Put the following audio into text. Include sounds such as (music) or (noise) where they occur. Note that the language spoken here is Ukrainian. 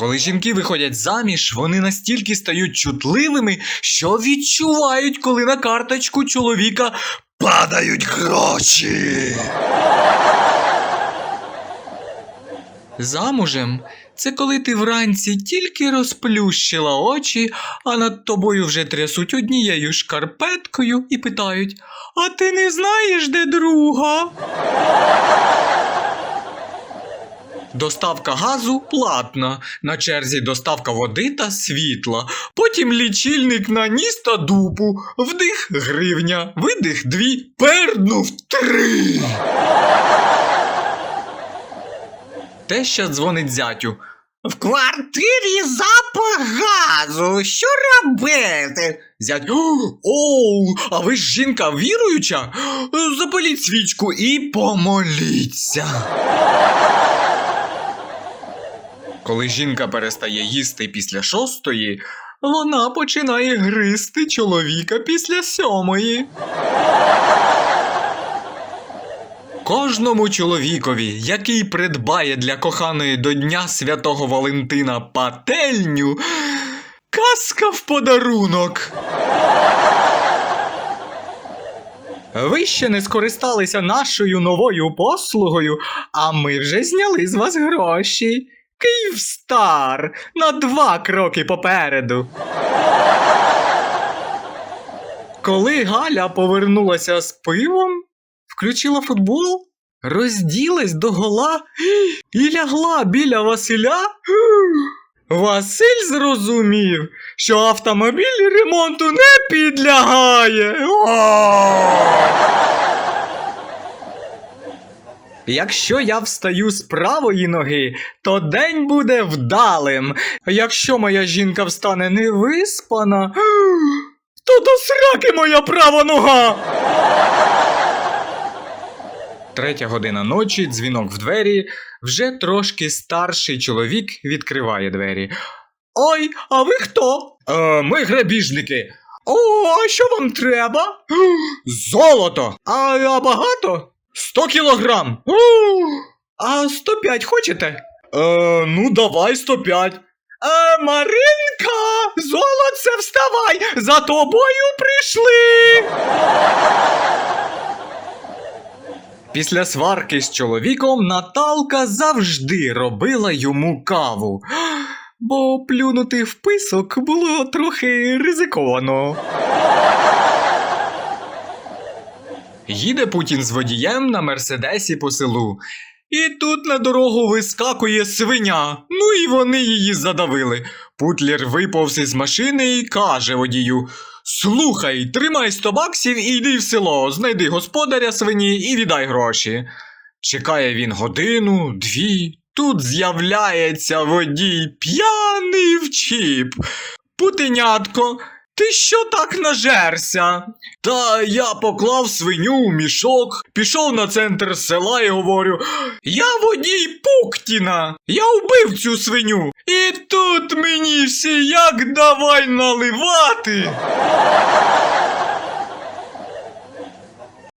Коли жінки виходять заміж, вони настільки стають чутливими, що відчувають, коли на карточку чоловіка падають гроші. Замужем це коли ти вранці тільки розплющила очі, а над тобою вже трясуть однією шкарпеткою і питають: А ти не знаєш, де друга? Доставка газу платна, на черзі доставка води та світла, потім лічильник на ніс та дупу, вдих гривня, видих дві, пернув три. Теща дзвонить зятю. В квартирі запах газу. Що робити? Зять. Оу, а ви ж жінка віруюча? Запаліть свічку і помоліться. Коли жінка перестає їсти після шостої, вона починає гризти чоловіка після сьомої. Кожному чоловікові, який придбає для коханої до Дня Святого Валентина пательню, казка в подарунок. Ви ще не скористалися нашою новою послугою, а ми вже зняли з вас гроші. Київстар на два кроки попереду. Коли Галя повернулася з пивом, включила футбол, розділась до гола і лягла біля Василя. Василь зрозумів, що автомобіль ремонту не підлягає. Якщо я встаю з правої ноги, то день буде вдалим. Якщо моя жінка встане невиспана, (gasps) то до сраки моя права нога. Третя година ночі, дзвінок в двері. Вже трошки старший чоловік відкриває двері. Ой, а ви хто? Е, ми грабіжники. О, а що вам треба? (gasps) Золото. А, а багато? Сто кілограм. У, а 105 хочете? Е, ну давай 105. Е, Маринка, золоце, вставай! За тобою прийшли. Після сварки з чоловіком Наталка завжди робила йому каву, бо плюнути в писок було трохи ризиковано. Їде Путін з водієм на мерседесі по селу. І тут на дорогу вискакує свиня. Ну і вони її задавили. Путлер виповз із машини і каже водію: Слухай, тримай 100 баксів і йди в село, знайди господаря свині і віддай гроші. Чекає він годину, дві. Тут з'являється водій п'яний в чіп. Путенятко, ти що так нажерся? Та я поклав свиню у мішок, пішов на центр села і говорю: Я водій Пуктіна, я вбив цю свиню. І тут мені всі як давай наливати.